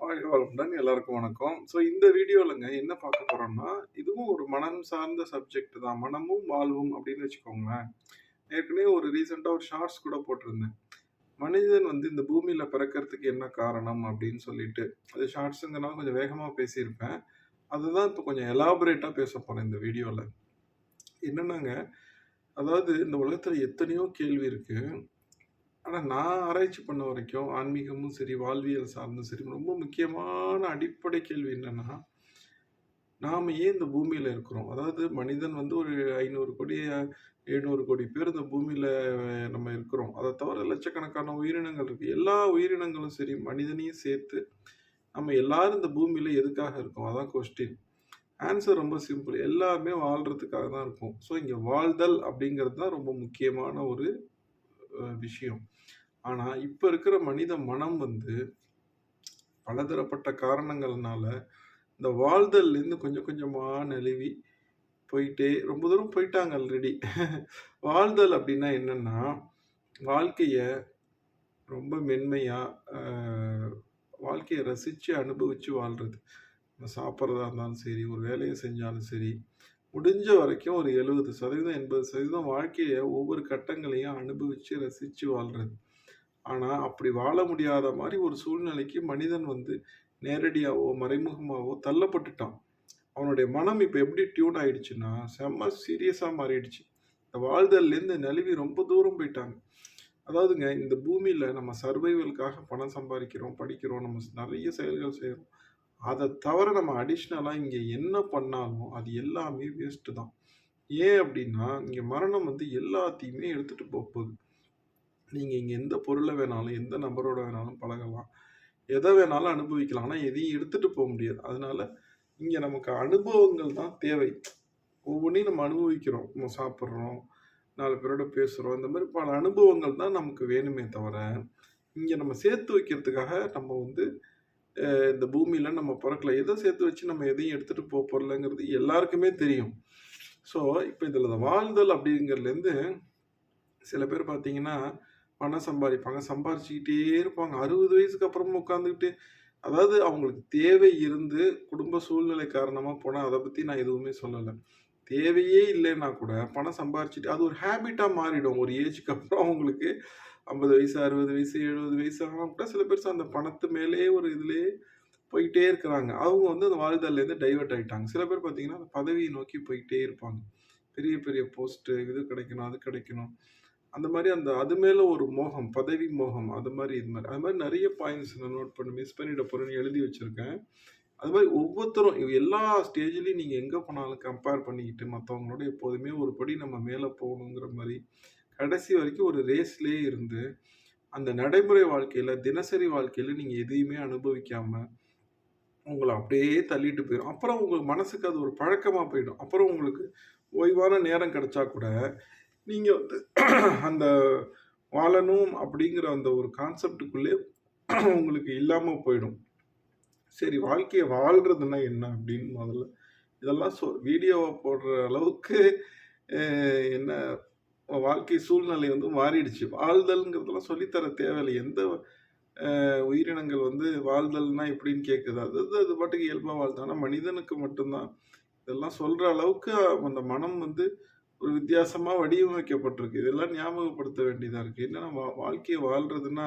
வணக்கம் தான் எல்லாருக்கும் வணக்கம். ஸோ இந்த வீடியோவிலங்க என்ன பார்க்க போகிறோம்னா இதுவும் ஒரு மனம் சார்ந்த சப்ஜெக்ட் தான். மனமும் வாழ்வும் அப்படின்னு வச்சுக்கோங்களேன். ஏற்கனவே ஒரு ரீசெண்டாக ஒரு ஷார்ட்ஸ் கூட போட்டிருந்தேன். மனிதன் வந்து இந்த பூமியில் பிறக்கறதுக்கு என்ன காரணம் அப்படின்னு சொல்லிட்டு. அது ஷார்ட்ஸுங்கிறனால கொஞ்சம் வேகமாக பேசியிருப்பேன். அதுதான் இப்போ கொஞ்சம் எலாபரேட்டாக பேச போகிறேன் இந்த வீடியோவில் என்னென்னாங்க அதாவது இந்த உலகத்தில் எத்தனையோ கேள்வி இருக்குது ஆனால் நான் ஆராய்ச்சி பண்ண வரைக்கும் ஆன்மீகமும் சரி, வாழ்வியல் சார்ந்தும் சரி, ரொம்ப முக்கியமான அடிப்படை கேள்வி என்னென்னா நாம ஏன் இந்த பூமியில் இருக்கிறோம்? அதாவது மனிதன் வந்து ஒரு ஐநூறு கோடி, 700 கோடி பேர் இந்த பூமியில் நம்ம இருக்கிறோம். அதை தவிர லட்சக்கணக்கான உயிரினங்கள் இருக்குது எல்லா உயிரினங்களும் சரி, மனிதனையும் சேர்த்து நம்ம எல்லாரும் இந்த பூமியில் எதுக்காக இருக்கோம்? அதான் கொஸ்டின். ஆன்சர் ரொம்ப சிம்பிள். எல்லாருமே வாழ்கிறதுக்காக தான் இருக்கும் ஸோ இங்கே வாழ்தல் அப்படிங்கிறது தான் ரொம்ப முக்கியமான ஒரு விஷயம். ஆனால் இப்போ இருக்கிற மனித மனம் வந்து பலதரப்பட்ட காரணங்கள்னால, இந்த வாழ்தல்லேருந்து கொஞ்சம் கொஞ்சமாக நழுவி போயிட்டே ரொம்ப தூரம் போயிட்டாங்க ஆல்ரெடி. வாழ்தல் அப்படின்னா என்னன்னா, வாழ்க்கையை ரொம்ப மென்மையாக வாழ்க்கையை ரசித்து அனுபவித்து வாழ்கிறது நம்ம சாப்பிட்றதா இருந்தாலும் சரி, ஒரு வேலையை செஞ்சாலும் சரி, முடிஞ்ச வரைக்கும் ஒரு எழுபது சதவீதம் எண்பது சதவீதம் வாழ்க்கையை ஒவ்வொரு கட்டங்களையும் அனுபவித்து ரசித்து வாழ்கிறது ஆனால் அப்படி வாழ முடியாத மாதிரி ஒரு சூழ்நிலைக்கு மனிதன் வந்து நேரடியாகவோ மறைமுகமாகவோ தள்ளப்பட்டுட்டான். அவனுடைய மனம் இப்போ எப்படி டியூன் ஆயிடுச்சுன்னா, செம்ம சீரியஸாக மாறிடுச்சு. இந்த வாழ்தல்லேருந்து நழுவி ரொம்ப தூரம் போயிட்டாங்க. அதாவதுங்க இந்த பூமியில் நம்ம சர்வைவலுக்காக பணம் சம்பாதிக்கிறோம் படிக்கிறோம், நம்ம நிறைய செயல்கள் செய்கிறோம் அதை தவிர நம்ம அடிஷ்னலாக இங்கே என்ன பண்ணாலும் அது எல்லாமே வேஸ்ட்டு தான். ஏன் அப்படின்னா, இங்கே மரணம் வந்து எல்லாத்தையுமே எடுத்துகிட்டு போக போகுது நீங்கள் இங்கே எந்த பொருளை வேணாலும், எந்த நபரோட வேணாலும் பழகலாம். எதை வேணாலும் அனுபவிக்கலாம். ஆனால் எதையும் எடுத்துகிட்டு போக முடியாது. அதனால இங்கே நமக்கு அனுபவங்கள் தான் தேவை. ஒவ்வொன்றையும் நம்ம அனுபவிக்கிறோம். நம்ம சாப்பிட்றோம் நாலு பேரோட பேசுகிறோம் இந்த மாதிரி பல அனுபவங்கள் தான் நமக்கு வேணுமே தவிர, இங்கே நம்ம சேர்த்து வைக்கிறதுக்காக நம்ம வந்து இந்த பூமியில் நம்ம பிறக்கல எதை சேர்த்து வச்சு நம்ம எதையும் எடுத்துகிட்டு போ போகிறலங்கிறது எல்லாருக்குமே தெரியும். ஸோ இப்போ இதில் வாழ்தல் அப்படிங்கிறதுலேருந்து சில பேர் பார்த்தீங்கன்னா, பணம் சம்பாதிப்பாங்க சம்பாரிச்சுக்கிட்டே இருப்பாங்க. 60 வயசுக்கு அப்புறமும் உட்காந்துக்கிட்டு அதாவது அவங்களுக்கு தேவை இருந்து, குடும்ப சூழ்நிலை காரணமாக போனால் அதை பற்றி நான் எதுவுமே சொல்லலை தேவையே இல்லைன்னா கூட பணம் சம்பாரிச்சுட்டு அது ஒரு ஹேபிட்டாக மாறிடும். ஒரு ஏஜுக்கு அப்புறம் அவங்களுக்கு 50 வயசு, 60 வயசு, 70 வயசு ஆனால் கூட சில பேர் அந்த பணத்து மேலே ஒரு இதுலேயே போயிட்டே இருக்கிறாங்க. அவங்க வந்து அந்த வாழ்தல்லேருந்து டைவர்ட் ஆகிட்டாங்க சில பேர் பார்த்தீங்கன்னா, அந்த பதவியை நோக்கி போயிட்டே இருப்பாங்க. பெரிய பெரிய போஸ்ட்டு இது கிடைக்கணும், அது கிடைக்கணும். அந்த மாதிரி அந்த அது மேலே ஒரு மோகம், பதவி மோகம். அது மாதிரி இது மாதிரி அது மாதிரி நிறைய பாயிண்ட்ஸ் நான் நோட் பண்ணி மிஸ் பண்ணிட போகிறேன்னு எழுதி வச்சுருக்கேன் அது மாதிரி ஒவ்வொருத்தரும் எல்லா ஸ்டேஜ்லேயும் நீங்கள் எங்கே போனாலும் கம்பேர் பண்ணிக்கிட்டு மற்றவங்களோட எப்போதுமே ஒரு படி நம்ம மேலே போகணுங்கிற மாதிரி கடைசி வரைக்கும் ஒரு ரேஸ்லேயே இருந்து, அந்த நடைமுறை வாழ்க்கையில் தினசரி வாழ்க்கையில் நீங்கள் எதையுமே அனுபவிக்காமல் உங்களை அப்படியே தள்ளிட்டு போயிடும் அப்புறம் உங்களுக்கு மனசுக்கு அது ஒரு பழக்கமாக போயிடும். அப்புறம் உங்களுக்கு ஓய்வான நேரம் கிடைச்சா கூட, நீங்கள் வந்து அந்த வாழணும் அப்படிங்கிற அந்த ஒரு கான்செப்டுக்குள்ளே உங்களுக்கு இல்லாமல் போயிடும். சரி வாழ்க்கையை வாழ்கிறதுனா என்ன அப்படின்னு முதல்ல இதெல்லாம் சொ வீடியோவை போடுற அளவுக்கு என்ன வாழ்க்கை சூழ்நிலை வந்து மாறிடுச்சு. வாழ்தல்ங்கிறதெல்லாம் சொல்லித்தர தர தேவையில்ல. எந்த உயிரினங்கள் வந்து வாழ்தல்னா எப்படின்னு கேட்குது. அது அது அது பாட்டுக்கு இயல்பாக வாழுது. ஆனால் மனிதனுக்கு மட்டும்தான் இதெல்லாம் சொல்கிற அளவுக்கு அந்த மனம் வந்து ஒரு வித்தியாசமாக வடிவமைக்கப்பட்டிருக்கு. இதெல்லாம் ஞாபகப்படுத்த வேண்டியதாக இருக்குது என்னென்னா வா வாழ்க்கையை வாழ்கிறதுன்னா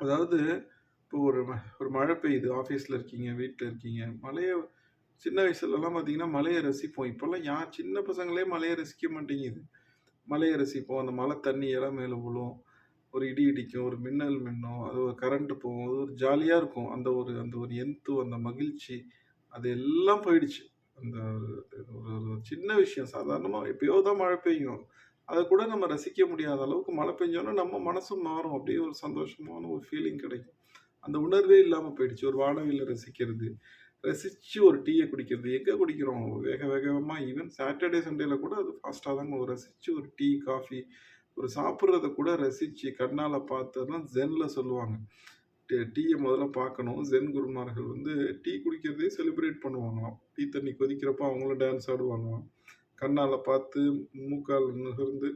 அதாவது இப்போ ஒரு ம ஒரு மழை பெய்யுது. ஆஃபீஸில் இருக்கீங்க, வீட்டில் இருக்கீங்க. மலையை சின்ன வயசுலலாம் பார்த்தீங்கன்னா, மலையை ரசிப்போம். இப்போல்லாம் யார் சின்ன பசங்களே மலையை ரசிக்க மாட்டேங்குது. மலையை ரசிப்போம். அந்த மழை தண்ணி இல மேலே விழும். ஒரு இடி இடிக்கும், ஒரு மின்னல் மின்னும், அது ஒரு கரண்ட்டு போகும். அது ஒரு ஜாலியாக இருக்கும். அந்த ஒரு அந்த ஒரு எந்தும் அந்த மகிழ்ச்சி, அது எல்லாம் போயிடுச்சு. அந்த ஒரு சின்ன விஷயம் சாதாரணமாக எப்பயோ தான் மழை பெய்யும். அதை கூட நம்ம ரசிக்க முடியாத அளவுக்கு மழை பெஞ்சோன்னா நம்ம மனசும் மாறும். அப்படியே ஒரு சந்தோஷமான ஒரு ஃபீலிங் கிடைக்கும். அந்த உணர்வே இல்லாமல் போயிடுச்சு. ஒரு வானவியில் ரசிக்கிறது, ரசித்து ஒரு டீயை குடிக்கிறது. எங்கே குடிக்கிறோம்? வேக வேகமாக ஈவன் சாட்டர்டே, சண்டேல கூட அது ஃபாஸ்ட்டாக தாங்க ரசித்து ஒரு டீ, காஃபி ஒரு சாப்பிட்றத கூட ரசித்து கண்ணால் பார்த்ததுதான் ஜென்னில் சொல்லுவாங்க. டீ முதல்ல பார்க்கணும். ஜென் குருமார்கள் வந்து டீ குடிக்கிறதே செலிப்ரேட் பண்ணுவாங்களாம். டீ தண்ணி கொதிக்கிறப்ப அவங்களும் டான்ஸ் ஆடுவாங்களாம். கண்ணால் பார்த்து, மூக்கால் நுகர்ந்து,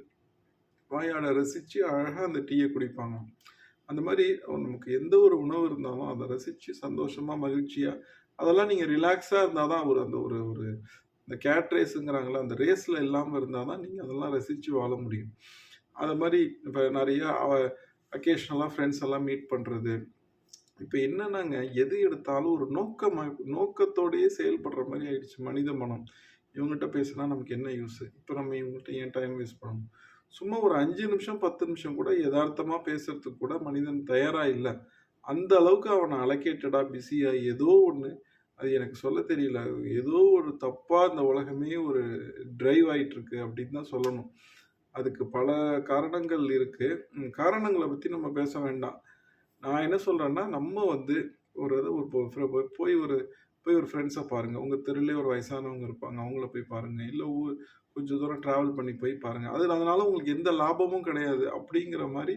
வாயால் ரசித்து அழகாக அந்த டீயை குடிப்பாங்க அந்த மாதிரி நமக்கு எந்த ஒரு உணவு இருந்தாலும் அதை ரசித்து சந்தோஷமாக மகிழ்ச்சியாக அதெல்லாம் நீங்கள் ரிலாக்ஸாக இருந்தால் தான் ஒரு அந்த ஒரு ஒரு இந்த கேட் ரேஸுங்கிறாங்களே அந்த ரேஸில் இல்லாமல் இருந்தால் தான் நீங்கள் அதெல்லாம் ரசித்து வாழ முடியும். அது மாதிரி இப்போ நிறையா அ ஃப்ரெண்ட்ஸ் எல்லாம் மீட் பண்ணுறது இப்போ என்னன்னாங்க, எது எடுத்தாலும் ஒரு நோக்கமா நோக்கத்தோடையே செயல்படுற மாதிரி ஆயிடுச்சு மனித மனம். இவங்ககிட்ட பேசினா நமக்கு என்ன யூஸ் இப்போ நம்ம இவங்ககிட்ட ஏன் டைம் வேஸ்ட் பண்ணணும்? சும்மா ஒரு அஞ்சு நிமிஷம், 10 நிமிஷம் கூட யதார்த்தமாக பேசுறதுக்கு கூட மனிதன் தயாராக இல்லை அந்த அளவுக்கு அவனை அலக்கேட்டடா பிஸியா ஏதோ ஒன்று அது எனக்கு சொல்ல தெரியல. ஏதோ ஒரு தப்பாக இந்த உலகமே ஒரு டிரைவ் ஆயிட்டுருக்கு அப்படின்னு தான் சொல்லணும். அதுக்கு பல காரணங்கள் இருக்குது காரணங்களை பற்றி நம்ம பேச வேண்டாம். நான் என்ன சொல்கிறேன்னா நம்ம வந்து ஒரு ஒரு போய் ஒரு போய் ஒரு ஃப்ரெண்ட்ஸை பாருங்கள் உங்கள் தெருவிலே ஒரு வயசானவங்க இருப்பாங்க. அவங்கள போய் பாருங்கள் இல்லை ஊ கொஞ்சம் தூரம் ட்ராவல் பண்ணி போய் பாருங்கள் அது அதனால் உங்களுக்கு எந்த லாபமும் கிடையாது. அப்படிங்கிற மாதிரி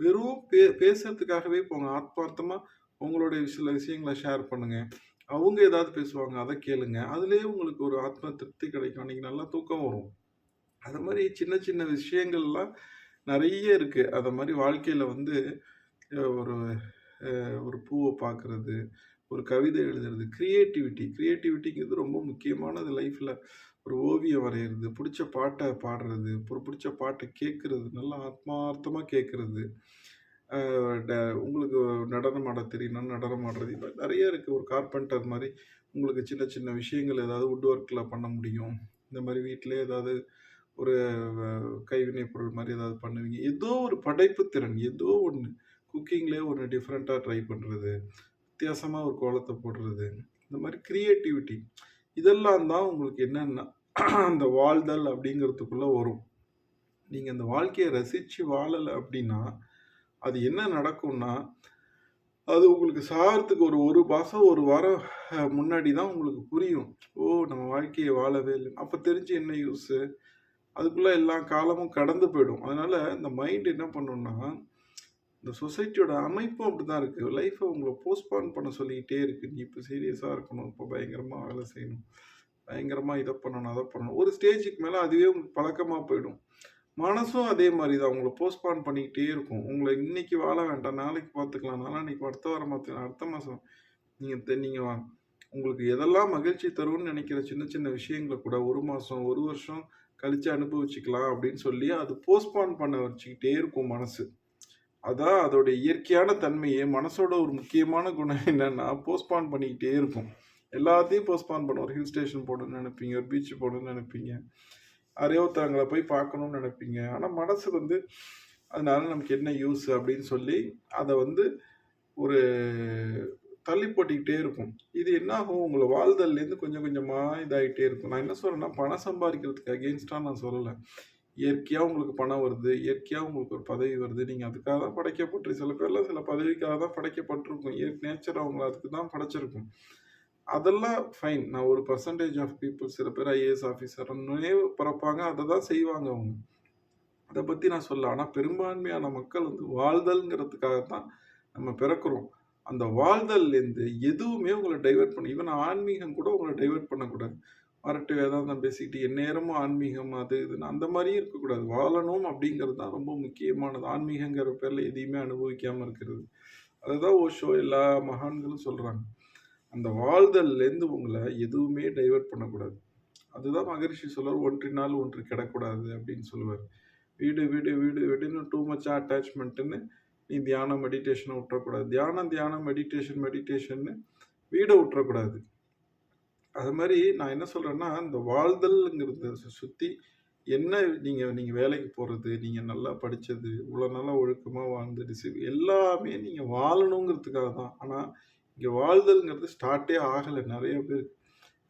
வெறும் பே பேசுறதுக்காகவே போங்க. ஆத்மார்த்தமாக உங்களுடைய சில விஷயங்கள ஷேர் பண்ணுங்கள் அவங்க ஏதாவது பேசுவாங்க. அதை கேளுங்க. அதுலேயே உங்களுக்கு ஒரு ஆத்ம திருப்தி கிடைக்கும். நீங்கள் நல்லா தூக்கம் வரும். அது மாதிரி சின்ன சின்ன விஷயங்கள்லாம் நிறைய இருக்குது அதை மாதிரி வாழ்க்கையில் வந்து ஒரு ஒரு பூவை பார்க்குறது, ஒரு கவிதை எழுதுறது, க்ரியேட்டிவிட்டி க்ரியேட்டிவிட்டிங்கிறது ரொம்ப முக்கியமானது லைஃப்பில் ஒரு ஓவியம் வரைகிறது பிடிச்ச பாட்டை பாடுறது, ஒரு பிடிச்ச பாட்டை கேட்குறது நல்லா ஆத்மார்த்தமாக கேட்கறது. ட உங்களுக்கு நடனம் ஆட தெரியும்னா நடனம் ஆடுறது. இப்போ நிறைய இருக்குது ஒரு கார்பெண்டர் மாதிரி உங்களுக்கு சின்ன சின்ன விஷயங்கள் ஏதாவது வுட் ஒர்க்கில் பண்ண முடியும். இந்த மாதிரி வீட்டிலே ஏதாவது ஒரு வ கைவினை பொருள் மாதிரி ஏதாவது பண்ணுவீங்க. ஏதோ ஒரு படைப்பு திறன் ஏதோ ஒன்று குக்கிங்லேயே ஒரு டிஃப்ரெண்ட்டாக ட்ரை பண்ணுறது வித்தியாசமாக ஒரு கோலத்தை போடுறது. இந்த மாதிரி க்ரியேட்டிவிட்டி இதெல்லாம் தான் உங்களுக்கு என்னென்னா அந்த வாழ்தல் அப்படிங்கிறதுக்குள்ளே வரும். நீங்கள் அந்த வாழ்க்கையை ரசித்து வாழலை அப்படின்னா, அது என்ன நடக்கும்னா, அது உங்களுக்கு சாகிறதுக்கு ஒரு ஒரு மாதம் ஒரு வாரம் முன்னாடி தான் உங்களுக்கு புரியும். ஓ! நம்ம வாழ்க்கையை வாழவே இல்லை அப்போ தெரிஞ்சு என்ன யூஸு? அதுக்குள்ளே எல்லா காலமும் கடந்து போயிடும். அதனால் இந்த மைண்ட் என்ன பண்ணுன்னா இந்த சொசைட்டியோட அமைப்பும் அப்படிதான் இருக்குது லைஃப்பை உங்களை போஸ்ட்பான் பண்ண சொல்லிக்கிட்டே இருக்குது நீ இப்போ சீரியஸாக இருக்கணும். இப்போ பயங்கரமாக வேலை செய்யணும். பயங்கரமாக இதை பண்ணணும், அதை பண்ணணும். ஒரு ஸ்டேஜுக்கு மேலே அதுவே உங்களுக்கு பழக்கமாக போயிடும். மனசும் அதே மாதிரி தான். உங்களை போஸ்ட்பான் பண்ணிக்கிட்டே இருக்கும். உங்களை இன்னைக்கு வாழ வேண்டாம். நாளைக்கு பார்த்துக்கலாம். நாளான்னைக்கு அடுத்த வாரம் பார்த்துக்கலாம். அடுத்த மாதம் நீங்கள் தெ நீங்க உங்களுக்கு எதெல்லாம் மகிழ்ச்சி தரும்னு நினைக்கிற சின்ன சின்ன விஷயங்கள கூட ஒரு மாதம் ஒரு வருஷம் கழித்து அனுபவிச்சுக்கலாம் அப்படின்னு சொல்லி அது போஸ்ட்பான் பண்ண வச்சுக்கிட்டே இருக்கும் மனசு. அதான் அதோட இயற்கையான தன்மையே. மனசோட ஒரு முக்கியமான குணம் என்னன்னா, போஸ்ட்பான் பண்ணிக்கிட்டே இருக்கும். எல்லாத்தையும் போஸ்ட்பான் பண்ணும். ஒரு ஹில் ஸ்டேஷன் போடணும்னு நினைப்பீங்க ஒரு பீச் போடணும்னு நினைப்பீங்க அரையோத்தரங்களை போய் பார்க்கணும்னு நினைப்பீங்க ஆனால் மனசு வந்து அதனால நமக்கு என்ன யூஸ் அப்படின்னு சொல்லி அதை வந்து ஒரு தள்ளி போட்டிக்கிட்டே இருக்கும். இது என்ன ஆகும்? உங்களை வாழ்தல்லேருந்து கொஞ்சம் கொஞ்சமாக இதாகிட்டே இருக்கும். நான் என்ன சொல்கிறேன்னா பணம் சம்பாதிக்கிறதுக்கு அகேன்ஸ்டாக நான் சொல்லலை இயற்கையாக உங்களுக்கு பணம் வருது. இயற்கையாக உங்களுக்கு ஒரு பதவி வருது. நீங்கள் அதுக்காக தான் படைக்கப்பட்டு சில பேர்லாம் சில பதவிக்காக தான் படைக்கப்பட்டிருக்கும். இயற் நேச்சர் அவங்கள அதுக்கு தான் படைச்சிருக்கும். அதெல்லாம் ஃபைன். நான் ஒரு பர்சன்டேஜ் ஆஃப் பீப்புள் சில பேர் ஐஏஎஸ் ஆஃபீசர்ன்னே பிறப்பாங்க. அதை தான் செய்வாங்க அவங்க. அதை பற்றி நான் சொல்ல ஆனால் பெரும்பான்மையான மக்கள் வந்து வாழ்தல்ங்கிறதுக்காக தான் நம்ம பிறக்கிறோம். அந்த வாழ்தல்லேருந்து எதுவுமே உங்களை டைவெர்ட் பண்ண ஈவன் ஆன்மீகம் கூட உங்களை டைவர்ட் பண்ணக்கூடாது. அரட்டு வேதாந்தம் பேசிக்கிட்டு எந்நேரமும் ஆன்மீகம் அது இதுன்னு அந்த மாதிரியும் இருக்கக்கூடாது. வாழணும் அப்படிங்கிறது தான் ரொம்ப முக்கியமானது. ஆன்மீகங்கிற பேரில் எதையுமே அனுபவிக்காமல் இருக்கிறது. அதுதான் ஓஷோ எல்லா மகான்களும் சொல்கிறாங்க அந்த வாழ்தல்லேருந்து உங்களை எதுவுமே டைவர்ட் பண்ணக்கூடாது. அதுதான் மகரிஷி சொல்லுவாரு, "ஒன்றினால் ஒன்று கிடக்கூடாது அப்படின்னு சொல்லுவார் வீடு வீடு வீடு வீடுன்னு டூ மச்சா அட்டாச்மெண்ட்டுன்னு நீ தியானம், மெடிடேஷனை விட்டுறக்கூடாது. தியானம், தியானம், மெடிடேஷன், மெடிடேஷன்னு வீடை விட்டுறக்கூடாது. அது மாதிரி நான் என்ன சொல்கிறேன்னா இந்த வாழ்தல்ங்கிறத சு என்ன நீங்கள் நீங்கள் வேலைக்கு போகிறது நீங்கள் நல்லா படித்தது இவ்வளோ நல்லா ஒழுக்கமாக வாழ்ந்து டிசிப் எல்லாமே நீங்கள் வாழணுங்கிறதுக்காக தான். ஆனால் இங்கே வாழ்தல்ங்கிறது ஸ்டார்ட்டே ஆகலை நிறைய பேர்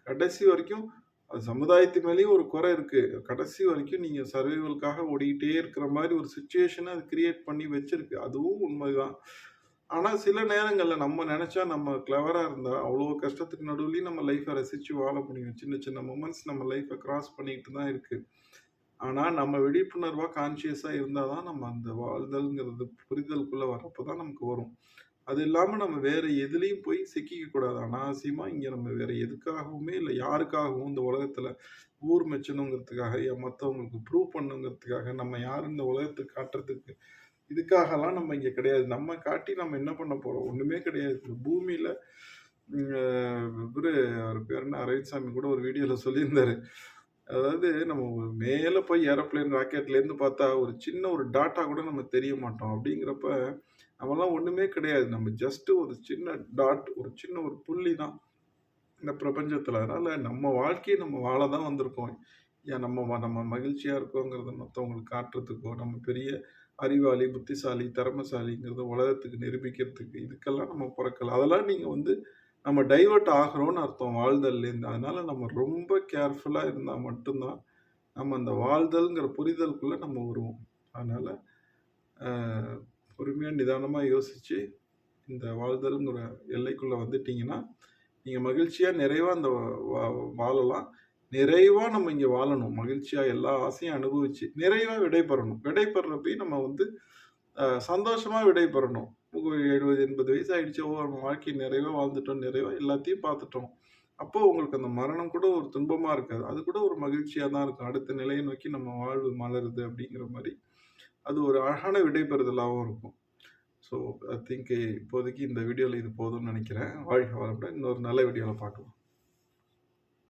கடைசி வரைக்கும் அது சமுதாயத்து மேலேயும் ஒரு குறை இருக்குது கடைசி வரைக்கும் நீங்கள் சர்வைவலுக்காக ஓடிக்கிட்டே இருக்கிற மாதிரி ஒரு சுச்சுவேஷனை அது கிரியேட் பண்ணி வச்சுருக்கு அதுவும் உண்மைதான். ஆனா சில நேரங்கள்ல நம்ம நினச்சா நம்ம கிளவரா இருந்தா, அவ்வளோ கஷ்டத்துக்கு நடுவுலயும் நம்ம லைஃபை ரசிச்சு வாழ முடியும். சின்ன சின்ன மூமெண்ட்ஸ் நம்ம லைஃப்பை கிராஸ் பண்ணிக்கிட்டு தான் இருக்கு. ஆனா நம்ம விழிப்புணர்வா, கான்ஷியஸா இருந்தால் தான் நம்ம அந்த வாழ்தல்ங்கிறது புரிதலுக்குள்ள வரப்போ தான் நமக்கு வரும். அது இல்லாம நம்ம வேற எதுலயும் போய் சிக்கிக்க கூடாது. அனாவசியமா இங்க நம்ம வேற எதுக்காகவுமே இல்ல யாருக்காகவும் இந்த உலகத்துல ஊர் மெச்சணுங்கிறதுக்காக, ய மத்தவங்களுக்கு ப்ரூவ் பண்ணணுங்கிறதுக்காக, நம்ம யாரும் இந்த உலகத்துக்கு காட்டுறதுக்கு இதுக்காகலாம் நம்ம இங்கே கிடையாது. நம்ம காட்டி நம்ம என்ன பண்ண போகிறோம் ஒன்றுமே கிடையாது. பூமியில் பூமியில அவர் அ இவரு அரவிந்த்சாமி கூட ஒரு வீடியோவில் சொல்லியிருந்தாரு. அதாவது நம்ம மேலே போய் ஏரோப்ளேன், ராக்கெட்லேருந்து பார்த்தா ஒரு சின்ன ஒரு டாட்டா கூட நம்ம தெரிய மாட்டோம். அப்படிங்கிறப்ப நம்மலாம் ஒன்றுமே கிடையாது. நம்ம ஜஸ்ட்டு ஒரு சின்ன டாட், ஒரு சின்ன ஒரு புள்ளி தான் இந்த பிரபஞ்சத்தில் அதனால் நம்ம வாழ்க்கையை நம்ம வாழ தான் வந்திருக்கோம். ஏன் நம்ம நம்ம மகிழ்ச்சியாக இருக்கோங்கிறத மற்றவங்களுக்கு காட்டுறதுக்கோ, நம்ம பெரிய அறிவாளி, புத்திசாலி, திறமைசாலிங்கிறத உலகத்துக்கு நிரூபிக்கிறதுக்கு, இதுக்கெல்லாம் நம்ம பொறக்கல. அதெல்லாம் நீங்கள் வந்து நம்ம டைவர்ட் ஆகுறோம்னு அர்த்தம் வாழ்தல்லேருந்து. அதனால் நம்ம ரொம்ப கேர்ஃபுல்லாக இருந்தால் மட்டும்தான் நம்ம அந்த வாழ்தல்ங்கிற புரிதலுக்குள்ளே நம்ம வருவோம். அதனால் பொறுமையாக நிதானமாக யோசித்து இந்த வாழ்தல்ங்கிற எல்லைக்குள்ளே வந்துட்டிங்கன்னா நீங்கள் மகிழ்ச்சியாக நிறைவாக அந்த வா வாழலாம். நிறைவாக நம்ம இங்கே வாழணும். மகிழ்ச்சியாக எல்லா ஆசையும் அனுபவிச்சு, நிறைவாக விடை பெறணும். விடை நம்ம வந்து சந்தோஷமாக விடைபெறணும் விடை பெறணும். ஒரு 70, 80 வயசு ஆகிடுச்சு ஓ! நம்ம வாழ்க்கை நிறைவாக வாழ்ந்துட்டோம். நிறைவாக எல்லாத்தையும் பார்த்துட்டோம். அப்போ உங்களுக்கு அந்த மரணம் கூட ஒரு துன்பமாக இருக்காது. அது கூட ஒரு மகிழ்ச்சியாக தான் இருக்கும். அடுத்த நிலையை நோக்கி நம்ம வாழ்வு மலருது அப்படிங்கிற மாதிரி அது ஒரு அழகான விடைபெறுதலாகவும் இருக்கும். ஸோ ஐ திங்க் இப்போதைக்கு இந்த வீடியோவில் இது போதும்னு நினைக்கிறேன் வாழ்க வளமுடன். இன்னொரு நல்ல வீடியோவில் பார்க்கலாம்.